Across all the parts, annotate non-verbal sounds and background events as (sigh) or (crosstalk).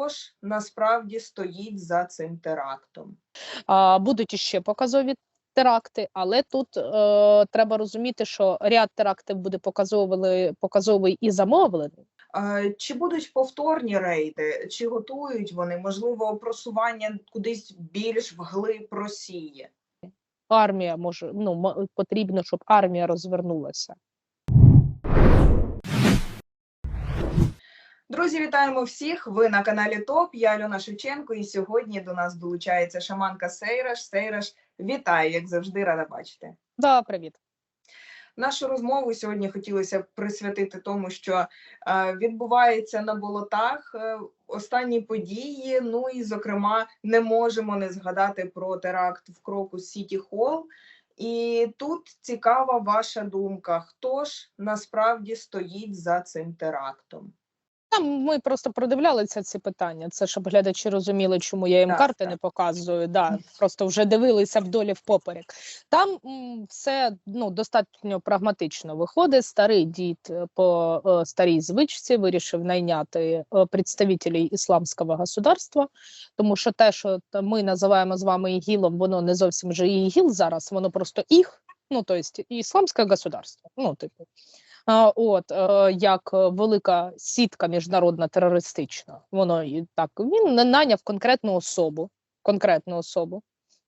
хто ж насправді стоїть за цим терактом? А, будуть іще показові теракти, але тут е, треба розуміти, що ряд терактів буде показовий, показовий і замовлений. Чи будуть повторні рейди, чи готують вони можливо просування кудись більш вглиб Росії? Армія може ну потрібно, щоб армія розвернулася. Друзі, вітаємо всіх! Ви на каналі ТОП. Я Альона Шевченко, і сьогодні до нас долучається шаманка Сейраш. Сейраш, вітаю, як завжди, рада бачити. Да, привіт. Нашу розмову сьогодні хотілося б присвятити тому, що е, відбувається на болотах е, останні події. Ну і, зокрема, не можемо не згадати про теракт в кроку Сіті Холл. І тут цікава ваша думка: хто ж насправді стоїть за цим терактом? Там ми просто продивлялися ці питання. Це щоб глядачі розуміли, чому я їм Так, карти так. не показую. Да, просто вже дивилися вдолі впоперек. Там м, все ну достатньо прагматично виходить. Старий дід е, по е, старій звичці вирішив найняти е, представителів ісламського государства, тому що те, що ми називаємо з вами ігілом, воно не зовсім же ігіл зараз, воно просто їх. Ну, то есть ісламське государство. Ну, типу. От е, як е, велика сітка міжнародна терористична, воно і так він на- найняв конкретну особу, конкретну особу,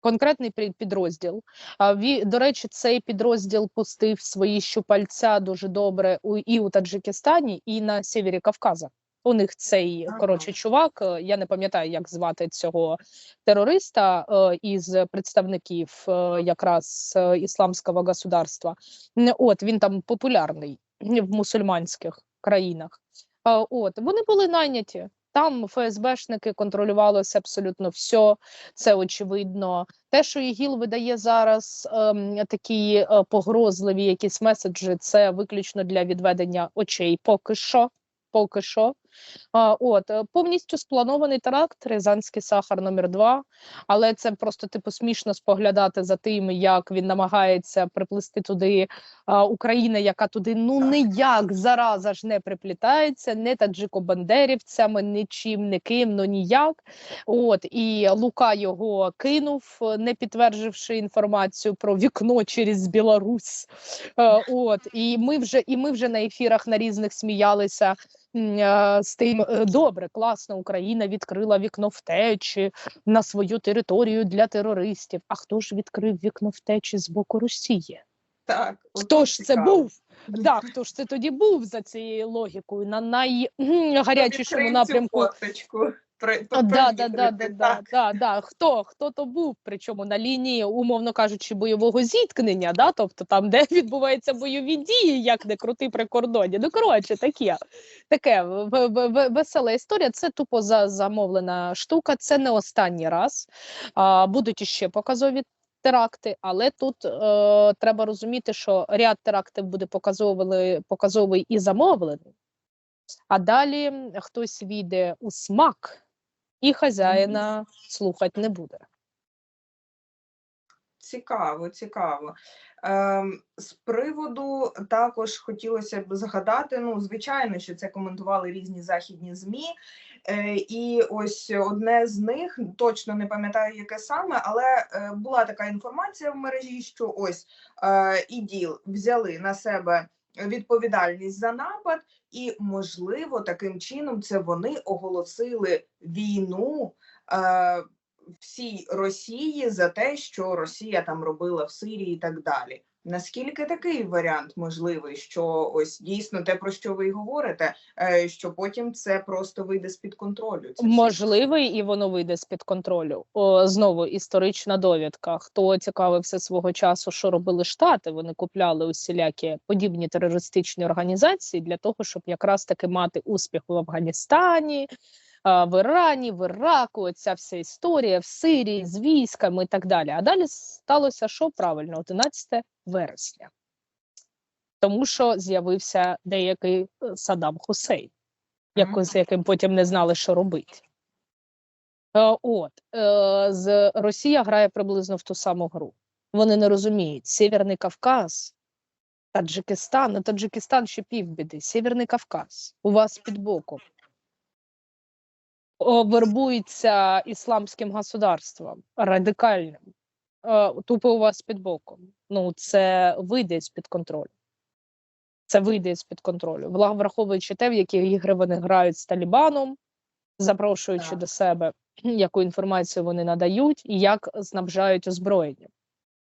конкретний пі- підрозділ. До речі, цей підрозділ пустив свої щупальця дуже добре у і у Таджикистані, і на севері Кавказа. У них цей коротше чувак. е, Я не пам'ятаю, як звати цього терориста із представників якраз ісламського государства. От він там популярний в мусульманських країнах. От вони були найняті. Там ФСБшники контролювалося абсолютно все. Це очевидно. Те, що ІГІЛ видає зараз ем, такі е, погрозливі якісь меседжі, це виключно для відведення очей. Поки що. Поки що. А, от е, повністю спланований теракт Рязанський сахар номер 2 але це просто типу смішно споглядати за тим, як він намагається приплести туди а, Україна, яка туди ну ніяк зараза ж не приплітається, не таджико-бандерівцями, нічим, ніким, ну ніяк. От і Лука його кинув, не підтвердивши інформацію про вікно через Білорусь. Е, От і ми вже і ми вже на ефірах на різних сміялися. З тим е, добре, класно, Україна відкрила вікно втечі на свою територію для терористів. А хто ж відкрив вікно втечі з боку Росії? Так, Хто ж ж це був? Да, хто ж це тоді був за цією логікою на найгарячішому напрямку? форточку. При- А, да, да, да, да, да, да, да. Хто, хто то був, причому на лінії, умовно кажучи, бойового зіткнення, да? тобто там, де (laughs) відбуваються бойові дії, як не крути при кордоні. Ну, коротше, таке, таке в- в- в- весела історія. Це тупо за, замовлена штука, це не останній раз. А, будуть іще показові теракти, але тут е, треба розуміти, що ряд терактів буде показовий, показовий і замовлений. А далі хтось війде у смак, і хазяїна слухати не буде. Цікаво, цікаво. Ем, з приводу також хотілося б згадати. Ну, звичайно, що це коментували різні західні змі. Е, і ось одне з них точно не пам'ятаю, яке саме, але е, була така інформація в мережі, що ось е, іділ взяли на себе відповідальність за напад, і можливо таким чином це вони оголосили війну. Е, всій Росії за те, що Росія там робила в Сирії і так далі. Наскільки такий варіант можливий, що ось дійсно те, про що ви й говорите, е, що потім це просто вийде з під контролю? Можливий, і воно вийде з під контролю. О, знову історична довідка. Хто цікавився свого часу, що робили штати? Вони купляли усілякі подібні терористичні організації для того, щоб якраз таки мати успіх в Афганістані. В Ірані, в Іраку, ця вся історія в Сирії з військами і так далі. А далі сталося що правильно, 11 вересня, тому що з'явився деякий е, Саддам Хусейн, яко- з яким потім не знали, що робити. Е, От е, з Росія грає приблизно в ту саму гру. Вони не розуміють Сєвєрний Кавказ, Таджикистан, ну Таджикистан ще півбіди, Сєвєрний Кавказ у вас під боком. Вербується ісламським государством радикальним. Е, Тупо у вас під боком. Ну, це вийде з-під контролю. Це вийде з-під контролю. Вла- Враховуючи те, в які ігри вони грають з Талібаном, запрошуючи Так. до себе, яку інформацію вони надають і як снабжають озброєнням.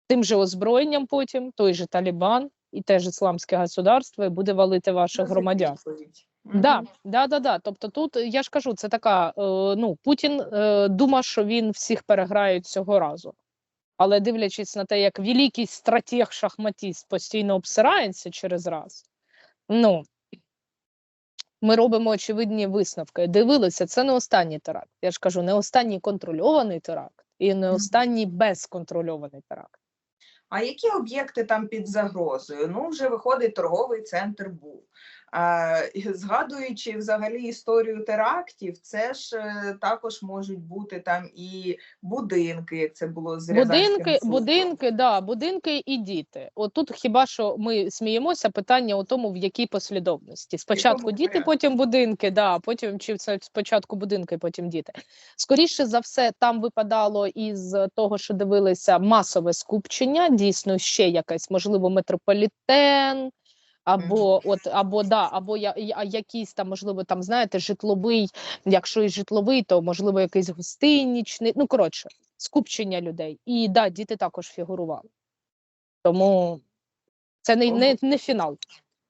Тим же озброєнням потім той же Талібан і те ж ісламське государство буде валити ваших громадян. Да, да, да, да. Тобто тут я ж кажу, це така. Е, ну Путін е, думав, що він всіх переграє цього разу. Але дивлячись на те, як великий стратег шахматіст постійно обсирається через раз, ну ми робимо очевидні висновки. Дивилися, це не останній теракт. Я ж кажу, не останній контрольований теракт і не останній безконтрольований теракт. А які об'єкти там під загрозою? Ну, вже виходить, торговий центр був. Згадуючи взагалі історію терактів, це ж е, також можуть бути там і будинки, як це було з Будинки, будинки, да, будинки і діти. Отут хіба що ми сміємося, питання у тому, в якій послідовності. Спочатку діти, порядку? потім будинки, да, потім чи це спочатку будинки, потім діти. Скоріше за все, там випадало із того, що дивилися масове скупчення, дійсно ще якась, можливо, метрополітен. Або от або да, або я, я- якийсь там, можливо, там знаєте, житловий. Якщо і житловий, то можливо якийсь гостинічний. Ну коротше, скупчення людей. І да, діти також фігурували. Тому це не, не, не фінал.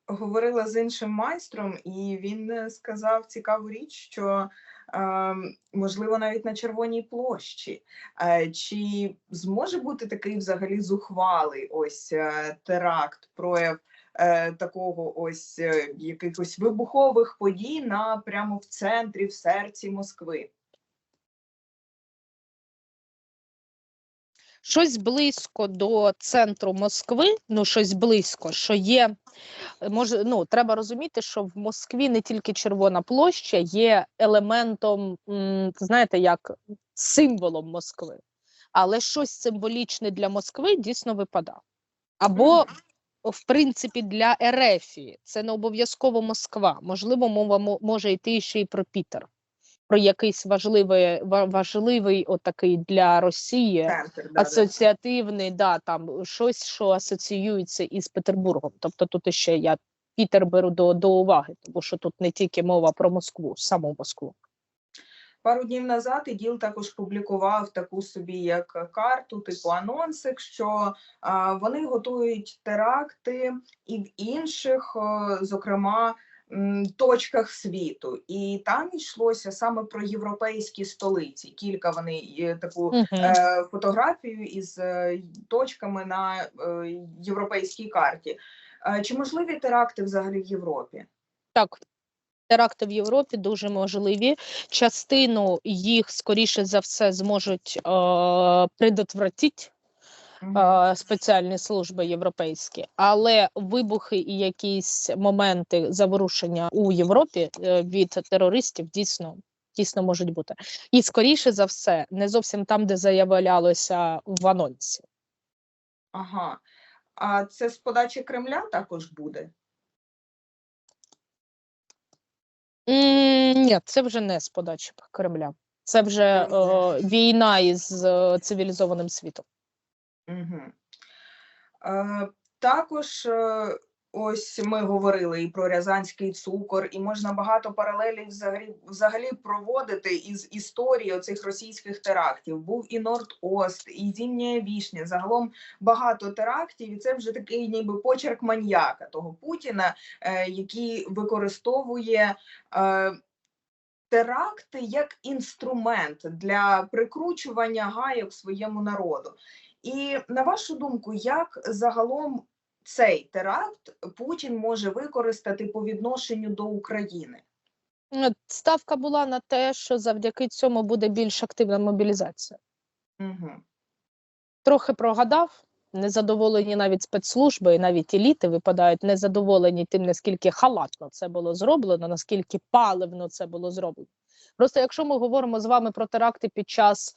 говорила з іншим майстром, і він е, сказав цікаву річ, що е, можливо навіть на Червоній площі. Е, чи зможе бути такий взагалі зухвалий ось е, теракт, прояв такого ось е, якихось вибухових подій на прямо в центрі, в серці Москви? Щось близько до центру Москви, ну щось близько, що є. е, Може, ну треба розуміти, що в Москві не тільки Червона площа є елементом, знаєте, як символом Москви, але щось символічне для Москви дійсно випадає. Або. В принципі, для Ерефії це не обов'язково Москва. Можливо, мова мо- може йти ще й про Пітер, про якийсь важливий, важливий отакий для Росії Центр, да, да. асоціативний, да, там щось, що асоціюється із Петербургом. Тобто тут ще я Пітер беру до, до уваги, тому що тут не тільки мова про Москву, саму Москву. Пару днів назад іділ також публікував таку собі як карту, типу анонсик, що а, вони готують теракти і в інших, зокрема, точках світу. І там йшлося саме про європейські столиці. Кілька вони е, таку Угу. е, фотографію із е, точками на е, європейській карті. Е, Чи можливі теракти взагалі в Європі? Так. Теракти в Європі дуже можливі. Частину їх, скоріше за все, зможуть е, предотвратити е, спеціальні служби європейські, але вибухи і якісь моменти заворушення у Європі е, від терористів дійсно. Дійсно можуть бути. І скоріше за все, не зовсім там, де заявлялося в анонсі. Ага. А це з подачі Кремля також буде? Ні, це вже не з подачі Кремля. Це вже е, війна із е, цивілізованим світом. Угу. Е, також е, ось ми говорили і про рязанський цукор, і можна багато паралелів взагалі, взагалі проводити із історії оцих російських терактів. Був і Норд-Ост, і Зімня Вішня. Загалом багато терактів, і це вже такий ніби почерк маньяка того Путіна, е, який використовує. Е, Теракти як інструмент для прикручування гайок своєму народу. І на вашу думку, як загалом цей теракт Путін може використати по відношенню до України? Е, Ставка була на те, що завдяки цьому буде більш активна мобілізація. Угу. Трохи прогадав, незадоволені навіть спецслужби, і навіть еліти випадають незадоволені тим, наскільки халатно це було зроблено, наскільки паливно це було зроблено. Просто якщо ми говоримо з вами про теракти під час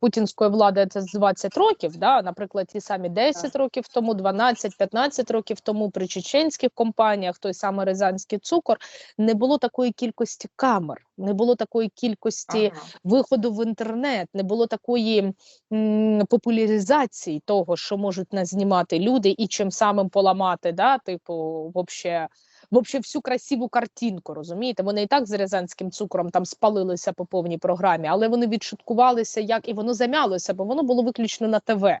путінської влади це з 20 років, да, наприклад, ті самі 10 років тому, 12-15 років тому при чеченських компаніях, той самий Рязанський цукор, не було такої кількості камер, не було такої кількості Ага. виходу в інтернет, не було такої м, популяризації того, що можуть нас знімати люди, і чим самим поламати, да, типу, вообще, вообще всю красиву картинку, розумієте? Вони і так з рязанським цукром там спалилися по повній програмі, але вони відшуткувалися, як і воно замялося, бо воно було виключно на ТВ.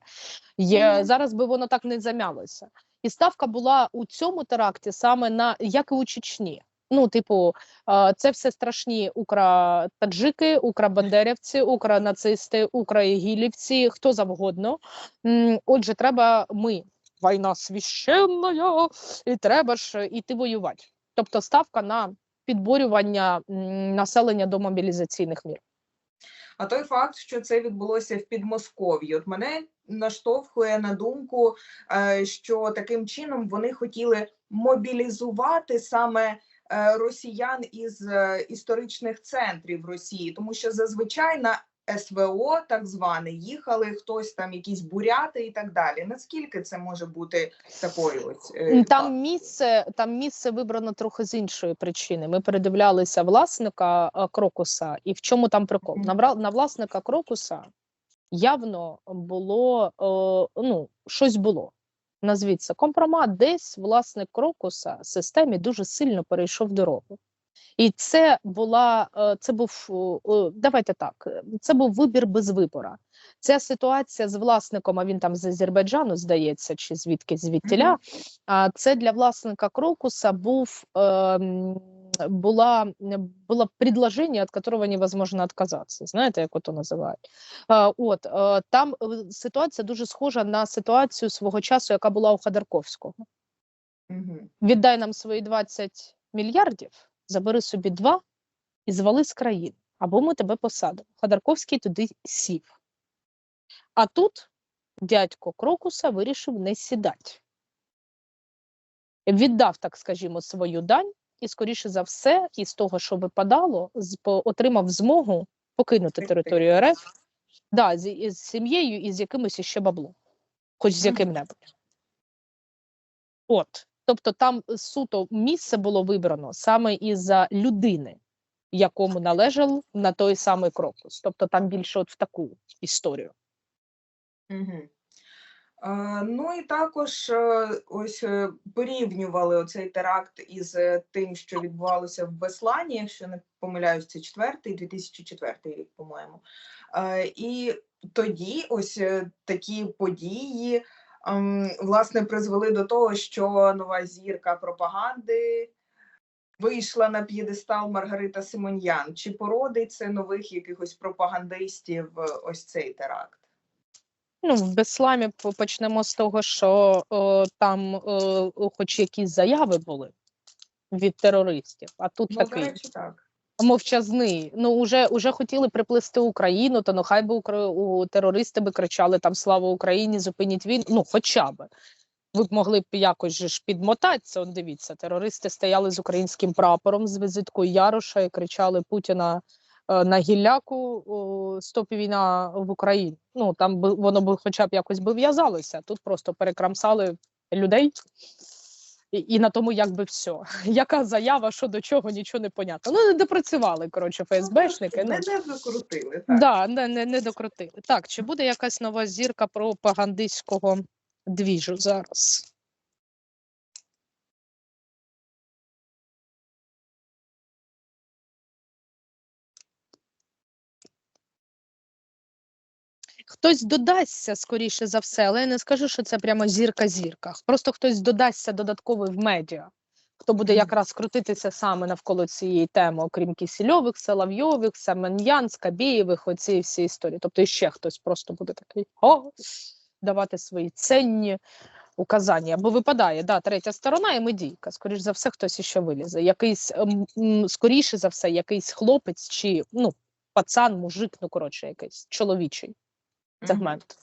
Є, Мгм. Зараз би воно так не замялося. І ставка була у цьому теракті саме на як і у Чечні. Ну, типу, це все страшні укра-таджики, укра-бандерівці, укра-нацисти, хто завгодно. Отже, треба ми. Війна священна, і треба ж іти воювати. Тобто ставка на підборювання населення до мобілізаційних мір. А той факт, що це відбулося в Підмосков'ї, от мене наштовхує на думку, е, що таким чином вони хотіли мобілізувати саме е, росіян із е, історичних центрів Росії, тому що зазвичай на СВО, так зване, їхали хтось там, якісь буряти і так далі. Наскільки це може бути такою ось е, Там місце, там місце вибрано трохи з іншої причини. Ми передивлялися власника е, крокуса, і в чому там прикол? Мгм. На, на власника крокуса явно було е, ну, щось було. Назвіть це компромат, десь власник крокуса системі дуже сильно перейшов дорогу. І це була е, це був давайте так. е, Це був вибір без вибора. Ця ситуація з власником, а він там з Азербайджану, здається, чи звідки звідтіля. А це для власника крокуса був ем, була було предложення, від которого невозможно отказатися. Знаєте, як ото називають? Е, от там ситуація дуже схожа на ситуацію свого часу, яка була у Ходорковського. Віддай нам свої 20 мільярдів, забери собі два і звали з країни, або ми тебе посадимо. Ходорковський туди сів. А тут дядько Крокуса вирішив не сідати. Віддав, так скажімо, свою дань, і, скоріше за все, із того, що випадало, отримав змогу покинути територію РФ да, з, із сім'єю і з якимось іще баблом, хоч з яким-небудь. От. Тобто там суто місце було вибрано саме із-за людини, якому належав на той самий крокус. Тобто там більше от в таку історію. Е, Ну і також е, ось е, порівнювали оцей теракт із е, тим, що відбувалося в Беслані, якщо не помиляюсь, це четвертий, 2004 рік, по-моєму. І тоді ось такі події власне призвели до того, що нова зірка пропаганди вийшла на п'єдестал Маргарита Симоньян. Чи породить це нових якихось пропагандистів е, ось цей теракт? Ну, в Бесламі почнемо з того, що о, там о, хоч якісь заяви були від терористів, а тут Ну, такий речі, так. Мовчазний. Ну, уже, уже хотіли приплести Україну, то ну хай би Укра... у терористи би кричали там Слава Україні, зупиніть війну. Ну, хоча би. Ви б могли б якось же ж підмотатися. Он дивіться, терористи стояли з українським прапором з візиткою Яроша і кричали Путіна е, на гілляку стоп війна в Україні. Ну там би воно б хоча б якось би в'язалося. Тут просто перекрамсали людей. І, і на тому якби все. (laughs) Яка заява, що до чого, нічого не понятно. Ну, не допрацювали, коротше, ФСБшники. Ну, Не, не докрутили, так. да, не, не, не докрутили. Так, чи буде якась нова зірка пропагандистського двіжу зараз? Хтось додасться, скоріше за все, але я не скажу, що це прямо зірка-зірка. Просто хтось додасться додатковий в медіа, хто буде якраз крутитися саме навколо цієї теми, окрім Кісільових, Соловйових, Семен'ян, Скабєєвих, оці всі історії. Тобто іще хтось просто буде такий о, давати свої ценні указання. Бо випадає, да, третя сторона і медійка. Скоріш за все, хтось іще вилізе. Якийсь, ем, скоріше за все, якийсь хлопець чи ну, пацан, мужик, ну коротше, якийсь чоловічий Мгм. сегмент.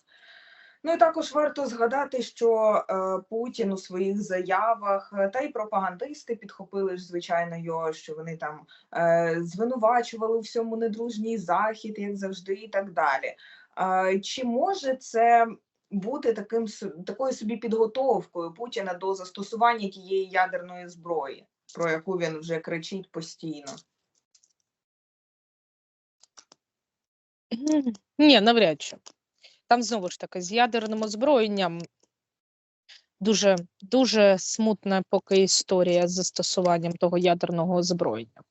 Ну і також варто згадати, що е, Путін у своїх заявах е, та й пропагандисти підхопили ж, звичайно, його, що вони там е, звинувачували у всьому недружній захід, як завжди, і так далі. Е, чи може це бути таким такою собі підготовкою Путіна до застосування тієї ядерної зброї, про яку він вже кричить постійно? Ні, навряд чи. Там знову ж таки з ядерним озброєнням дуже, дуже смутна поки історія з застосуванням того ядерного озброєння.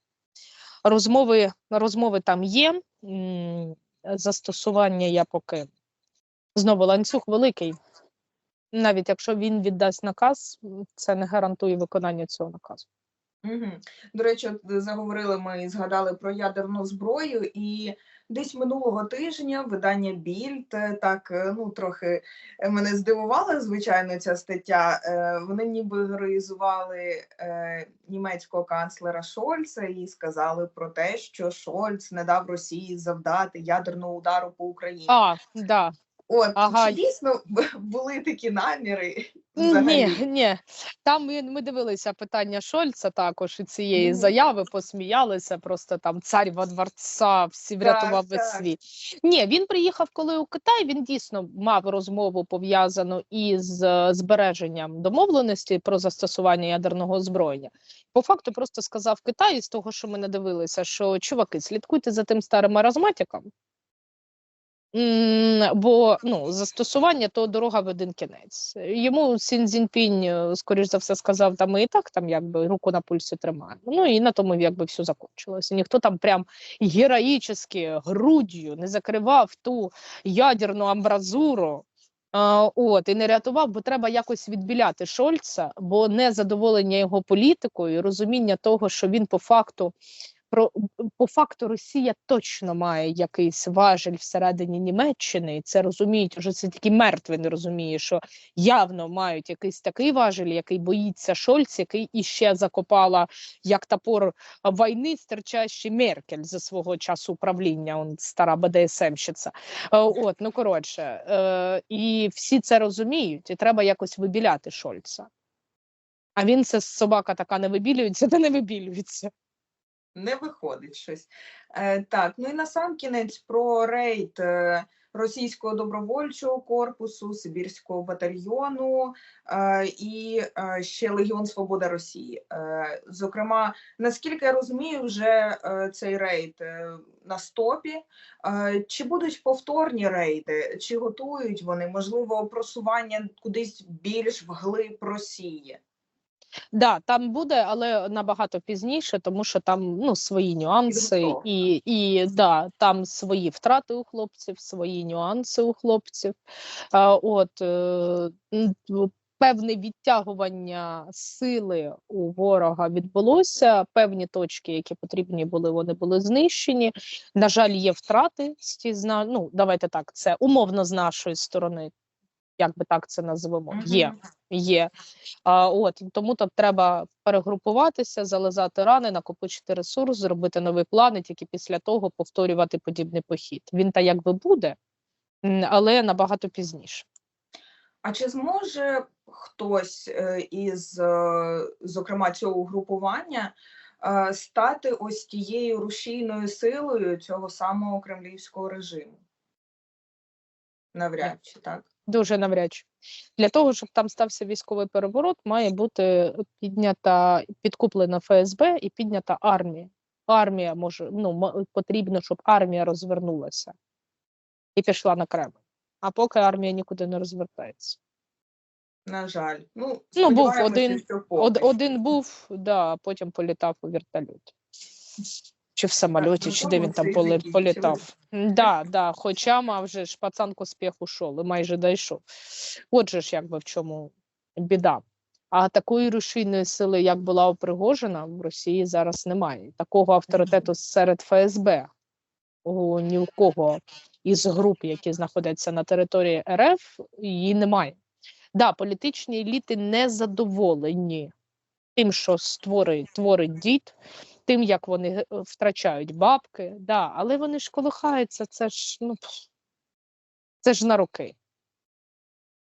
Розмови, розмови там є. Застосування я поки знову ланцюг великий. Навіть якщо він віддасть наказ, це не гарантує виконання цього наказу. Угу. До речі, от е, заговорили ми і згадали про ядерну зброю, і десь минулого тижня видання Більд е, так е, ну трохи мене здивувала, звичайно, ця стаття. Вони ніби героїзували німецького канцлера Шольца і сказали про те, що Шольц не дав Росії завдати ядерного удару по Україні. А, да. От ага. чи дійсно були такі наміри? Ні, взагалі? ні. Там ми, ми дивилися питання Шольца також і цієї Мгм. заяви, посміялися, просто там цар во дворца, всі врятував Так, весь так. світ. Ні, він приїхав, коли у Китай, він дійсно мав розмову пов'язану із е, збереженням домовленості про застосування ядерного озброєння. По факту просто сказав Китай з того, що ми не дивилися, що чуваки, слідкуйте за тим старим маразматиком. Бо ну, застосування то дорога в один кінець. Йому Сін Цзіньпінь, е, скоріш за все, сказав, там і так там якби руку на пульсі тримаємо. Ну і на тому якби все закончилося. Ніхто там прям героїчно груддю не закривав ту ядерну амбразуру. А, от і не рятував, бо треба якось відбіляти Шольца, бо незадоволення його політикою, і розуміння того, що він по факту про по факту Росія точно має якийсь важель всередині Німеччини, і це розуміють вже це тільки мертвий не розуміє, що явно мають якийсь такий важель, який боїться Шольц, який іще закопала як топор війни, стерчащий Меркель за свого часу управління. Он стара БДСМщиця. Е, От, ну коротше, е, і всі це розуміють, і треба якось вибіляти Шольца. А він це собака така не вибілюється, та не вибілюється. Не виходить щось. Е, так, ну і на сам кінець про рейд е, російського добровольчого корпусу, Сибірського батальйону е, і е, ще Легіон Свобода Росії. Е, зокрема, наскільки я розумію, вже е, цей рейд е, на стопі. Е, чи будуть повторні рейди, чи готують вони можливо просування кудись більш вглиб Росії? Да, там буде, але набагато пізніше, тому що там ну свої нюанси, і, і да, там свої втрати у хлопців, свої нюанси у хлопців. А, от е, певне відтягування сили у ворога відбулося. Певні точки, які потрібні були, вони були знищені. На жаль, є втрати ну, давайте так, це умовно з нашої сторони. Як би так це назвемо, є є. А, от тому там треба перегрупуватися, зализати рани, накопичити ресурс, зробити новий план і тільки після того повторювати подібний похід. Він та якби буде, але набагато пізніше. А чи зможе хтось е, із, е, зокрема, цього угрупування е, стати ось тією рушійною силою цього самого кремлівського режиму? Навряд чи так. Дуже навряд чи. Для того, щоб там стався військовий переворот, має бути піднята підкуплена ФСБ і піднята армія. Армія може ну потрібно, щоб армія розвернулася і пішла на Кремль. А поки армія нікуди не розвертається. На жаль. Ну, Ну, був один- Од, один був, да, а потім політав у вертольоті. Чи в самольоті, ну, чи де він там поли- політав. Да, да, хоча мав вже ж пацан к успіху ушов і майже дійшов. Отже ж, якби в чому біда. А такої рушійної сили, як була у Пригожина, в Росії зараз немає. Такого авторитету серед ФСБ у ні в кого із груп, які знаходяться на території РФ, її немає. Да, політичні еліти не задоволені тим, що створить творить дід, тим, як вони е, втрачають бабки, да, але вони ж колихаються, це ж ну це ж на роки.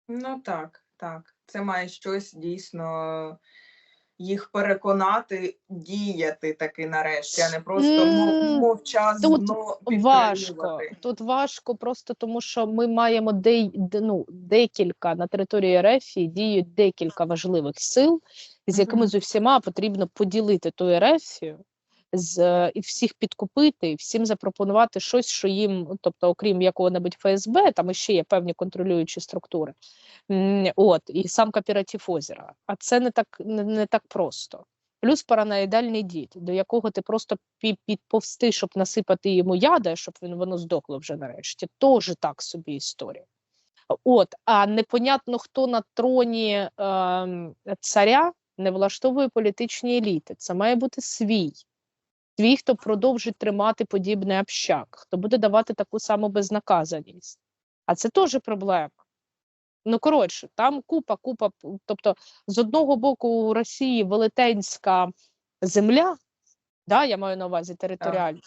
Ну так, так. Це має щось дійсно їх переконати діяти таки нарешті, а не просто М, мовчазно Важко. Тут важко просто тому, що ми маємо де, ну, декілька на території РФ діють декілька важливих сил, з якими Мгм. з усіма потрібно поділити ту Ерефію, з і всіх підкупити, і всім запропонувати щось, що їм, ну, тобто, окрім якого-небудь ФСБ, там ще є певні контролюючі структури. От, і сам кооператив озера. А це не так, не, не так просто. Плюс параноїдальний дід, до якого ти просто пі- підповсти, щоб насипати йому яда, щоб він воно здохло вже нарешті. Теж так собі історія. От, а непонятно, хто на троні ем, царя не влаштовує політичні еліти. Це має бути свій. Свій, хто продовжить тримати подібний общак, хто буде давати таку саму безнаказаність. А це теж проблема. Ну, коротше, там купа, купа. Тобто, з одного боку, у Росії велетенська земля, да, я маю на увазі територіально,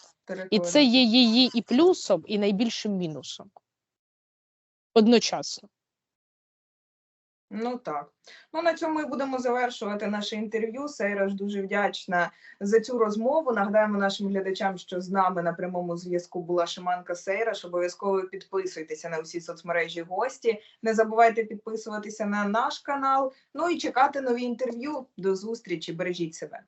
і це є її і плюсом, і найбільшим мінусом. Одночасно. Ну так. Ну на цьому і будемо завершувати наше інтерв'ю. Сейра ж дуже вдячна за цю розмову. Нагадаємо нашим глядачам, що з нами на прямому зв'язку була Шиманка Сейраш. Обов'язково підписуйтеся на всі соцмережі гості. Не забувайте підписуватися на наш канал. Ну і чекати нові інтерв'ю. До зустрічі. Бережіть себе.